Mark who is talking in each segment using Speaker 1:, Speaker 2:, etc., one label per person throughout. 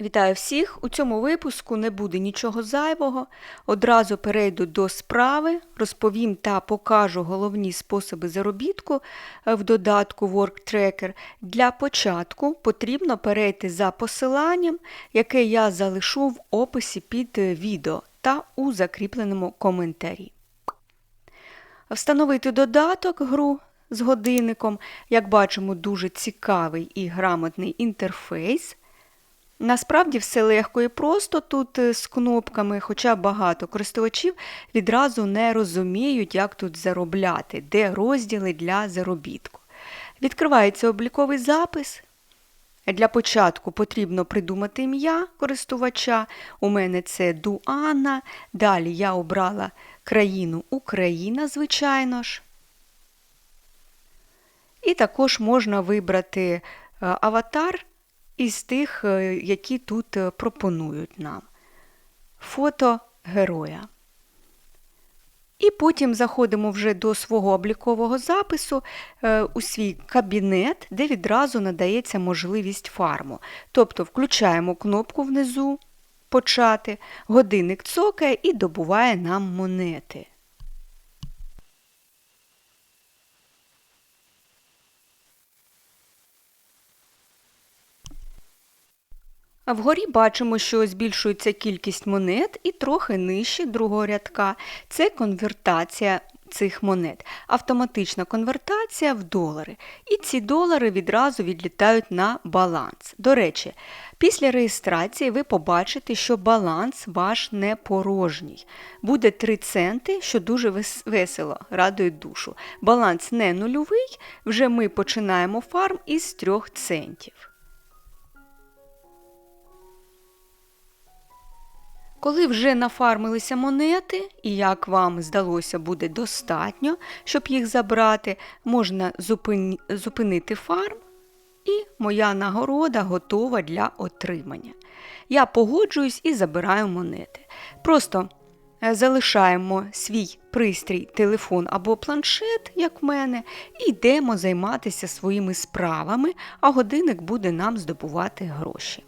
Speaker 1: Вітаю всіх! У цьому випуску не буде нічого зайвого. Одразу перейду до справи, розповім та покажу головні способи заробітку е, в додатку WorkTracker. Для початку потрібно перейти за посиланням, яке я залишу в описі під е, відео та у закріпленому коментарі. Встановити додаток гру з годинником, як бачимо, дуже цікавий і грамотний інтерфейс. Насправді все легко і просто тут е, з кнопками, хоча багато користувачів відразу не розуміють, як тут заробляти, де розділи для заробітку. Відкривається обліковий запис. Для початку потрібно придумати ім'я користувача. У мене це Дуана. Далі я обрала країну Україна, звичайно ж. І також можна вибрати е, аватар із тих, е, які тут е, пропонують нам. Фото героя. І потім заходимо вже до свого облікового запису е, у свій кабінет, де відразу надається можливість фарму. Тобто включаємо кнопку внизу Почати, годинник цокає і добуває нам монети. А вгорі бачимо, що збільшується кількість монет і трохи нижче другого рядка це конвертація цих монет, автоматична конвертація в долари. І ці долари відразу відлітають на баланс. До речі, після реєстрації ви побачите, що баланс ваш не порожній. Буде 3 центи, що дуже весело, радує душу. Баланс не нульовий, вже ми починаємо фарм із 3 центів. Коли вже нафармилися монети, і як вам здалося, буде достатньо, щоб їх забрати, можна зупинити фарм, і моя нагорода готова для отримання. Я погоджуюсь і забираю монети. Просто е, залишаємо свій пристрій, телефон або планшет, як в мене, і йдемо займатися своїми справами, а годинник буде нам здобувати гроші.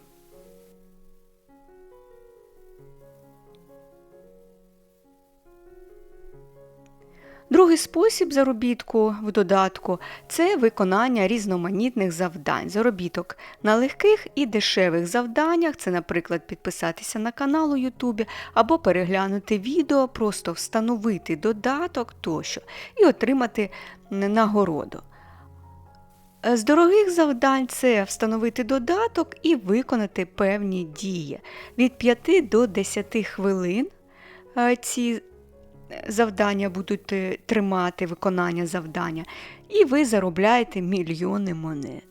Speaker 1: Другий спосіб заробітку в додатку це виконання різноманітних завдань. Заробіток на легких і дешевих завданнях, це, наприклад, підписатися на канал у Ютубі або переглянути відео, просто встановити додаток тощо і отримати нагороду. З дорогих завдань це встановити додаток і виконати певні дії. Від 5 до 10 хвилин е, ці завдання будуть е, тримати виконання завдання, і ви заробляєте мільйони монет.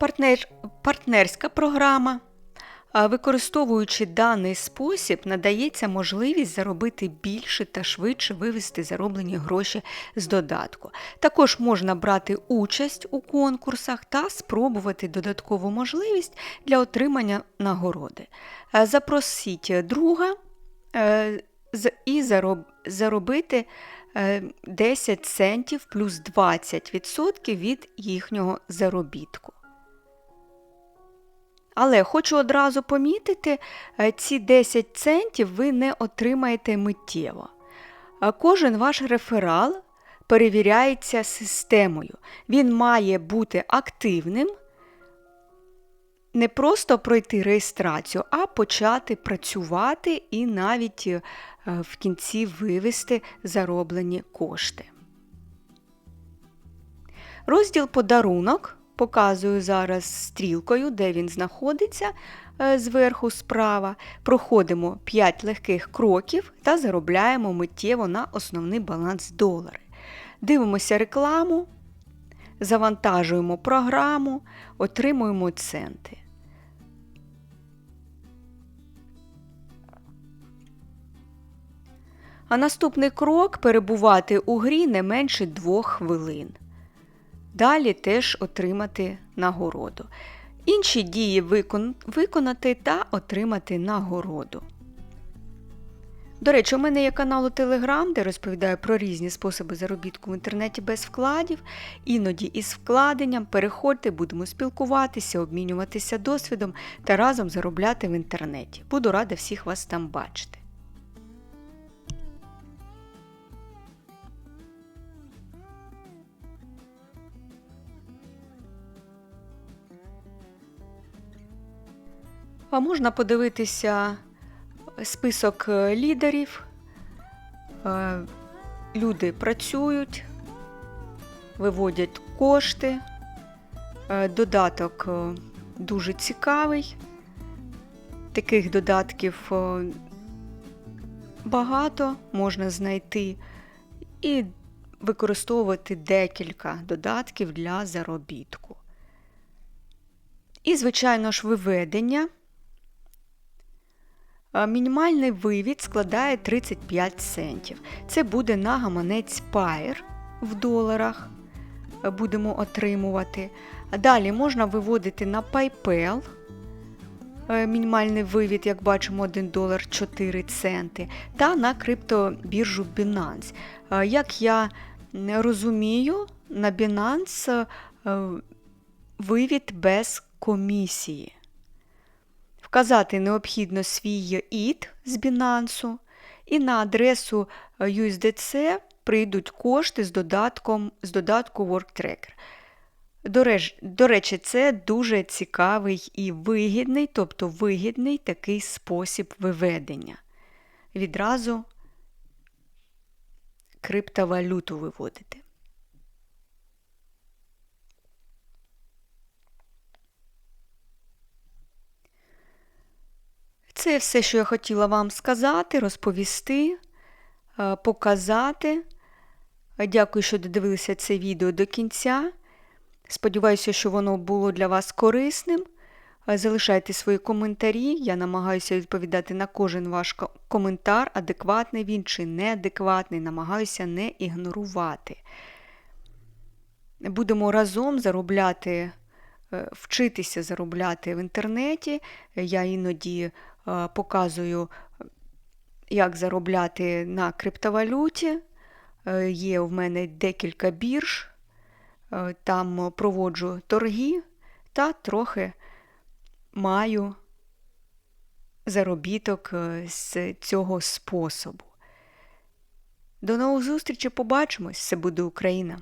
Speaker 1: Партнер, партнерська програма Використовуючи даний спосіб, надається можливість заробити більше та швидше вивести зароблені гроші з додатку. Також можна брати участь у конкурсах та спробувати додаткову можливість для отримання нагороди. Запросіть друга е, і заробити 10 е, центів плюс 20% від їхнього заробітку. Але хочу одразу помітити, е, ці 10 центів ви не отримаєте миттєво. Кожен ваш реферал перевіряється системою. Він має бути активним, не просто пройти реєстрацію, а почати працювати і навіть е, в кінці вивести зароблені кошти. Розділ подарунок Показую зараз стрілкою, де він знаходиться е, зверху справа. Проходимо 5 легких кроків та заробляємо миттєво на основний баланс долари. Дивимося рекламу, завантажуємо програму, отримуємо центи. А наступний крок перебувати у грі не менше 2 хвилин далі теж отримати нагороду. інші дії викон- виконати та отримати нагороду. До речі, у мене є канал у Telegram, де розповідаю про різні способи заробітку в інтернеті без вкладів, іноді із вкладенням. Переходьте, будемо спілкуватися, обмінюватися досвідом та разом заробляти в інтернеті. Буду рада всіх вас там бачити. А можна подивитися список е, лідерів. Е, Люди працюють, виводять кошти. Е, Додаток дуже цікавий. Таких додатків багато можна знайти і використовувати декілька додатків для заробітку. І, звичайно ж, виведення. А Мінімальний вивід складає 35 центів. Це буде на гаманець Pair в доларах. е, Будемо отримувати. Далі можна виводити на PayPal. Е, Мінімальний вивід, як бачимо, 1 долар 4 центи. Та на криптобіржу Binance. Е, Як я розумію, на Binance е, вивід без комісії. Вказати необхідно свій ІД з Binance і на адресу е, USDC прийдуть кошти з, додатком, з додатку WorkTracker. До речі, це дуже цікавий і вигідний, тобто вигідний такий спосіб виведення. Відразу криптовалюту виводити. Це все, що я хотіла вам сказати, розповісти, е, показати. Дякую, що додивилися це відео до кінця. Сподіваюся, що воно було для вас корисним. Е, Залишайте свої коментарі. Я намагаюся відповідати на кожен ваш коментар, адекватний він чи неадекватний. Намагаюся не ігнорувати. Будемо разом заробляти, е, вчитися заробляти в інтернеті. Я іноді показую, як заробляти на криптовалюті. Е, Є в мене декілька бірж, е, там проводжу торги та трохи маю заробіток е, з цього способу. До нових зустрічей, побачимось! Все буде Україна!